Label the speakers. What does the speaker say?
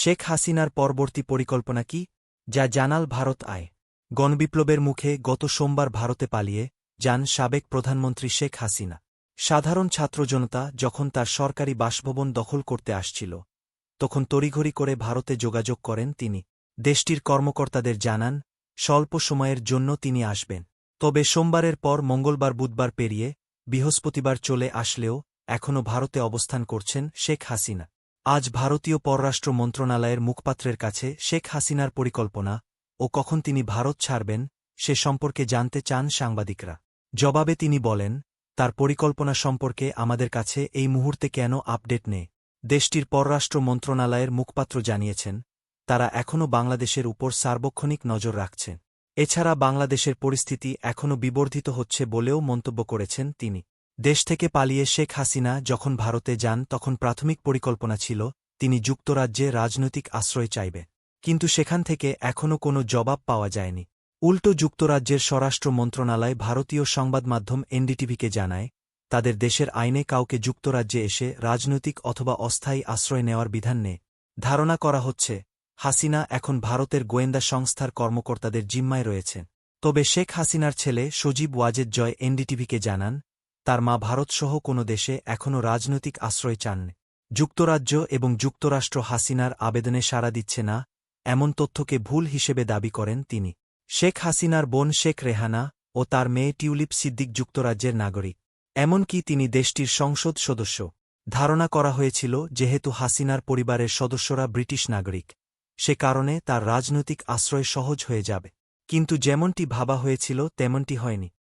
Speaker 1: শেখ হাসিনার পরবর্তী পরিকল্পনা কি? যা জানাল ভারত আয়। গণবিপ্লবের মুখে গত সোমবার ভারতে পালিয়ে যান সাবেক প্রধানমন্ত্রী শেখ হাসিনা। সাধারণ ছাত্র জনতা যখন তার সরকারি বাসভবন দখল করতে আসছিল, তখন তড়িঘড়ি করে ভারতে যোগাযোগ করেন তিনি। দেশটির কর্মকর্তাদের জানান, স্বল্প সময়ের জন্য তিনি আসবেন। তবে সোমবারের পর মঙ্গলবার বুধবার পেরিয়ে বৃহস্পতিবার চলে আসলেও এখনও ভারতে অবস্থান করছেন শেখ হাসিনা। আজ ভারতীয় পররাষ্ট্র মন্ত্রণালয়ের মুখপাত্রের কাছে শেখ হাসিনার পরিকল্পনা ও কখন তিনি ভারত ছাড়বেন সে সম্পর্কে জানতে চান সাংবাদিকরা। জবাবে তিনি বলেন, তার পরিকল্পনা সম্পর্কে আমাদের কাছে এই মুহূর্তে কেন আপডেট নেই? দেশটির পররাষ্ট্র মন্ত্রণালয়ের মুখপাত্র জানিয়েছেন, তারা এখনও বাংলাদেশের উপর সার্বক্ষণিক নজর রাখছেন এছাড়া বাংলাদেশের পরিস্থিতি এখনও বিবর্ধিত হচ্ছে বলেও মন্তব্য করেছেন তিনি। দেশ থেকে পালিয়ে শেখ হাসিনা যখন ভারতে যান তখন প্রাথমিক পরিকল্পনা ছিল, তিনি যুক্তরাজ্যে রাজনৈতিক আশ্রয় চাইবে। কিন্তু সেখান থেকে এখনও কোনো জবাব পাওয়া যায়নি। উল্টো যুক্তরাজ্যের স্বরাষ্ট্র মন্ত্রণালয় ভারতীয় সংবাদমাধ্যম এনডিটিভিকে জানায়, তাদের দেশের আইনে কাউকে যুক্তরাজ্যে এসে রাজনৈতিক অথবা অস্থায়ী আশ্রয় নেওয়ার বিধান নেই। ধারণা করা হচ্ছে, হাসিনা এখন ভারতের গোয়েন্দা সংস্থার কর্মকর্তাদের জিম্মায় রয়েছেন তবে শেখ হাসিনার ছেলে সজীব ওয়াজেদ জয় এনডিটিভিকে জানান তার মা ভারতসহ কোনো দেশে এখনও রাজনৈতিক আশ্রয় চাননি। যুক্তরাজ্য এবং যুক্তরাষ্ট্র হাসিনার আবেদনে সাড়া দিচ্ছে না, এমন তথ্যকে ভুল হিসেবে দাবি করেন তিনি। শেখ হাসিনার বোন শেখ রেহানা ও তার মেয়ে টিউলিপ সিদ্দিক যুক্তরাজ্যের নাগরিক। এমনকি তিনি দেশটির সংসদ সদস্য। ধারণা করা হয়েছিল, যেহেতু হাসিনার পরিবারের সদস্যরা ব্রিটিশ নাগরিক, সে কারণে তার রাজনৈতিক আশ্রয় সহজ হয়ে যাবে। কিন্তু যেমনটি ভাবা হয়েছিল, তেমনটি হয়নি।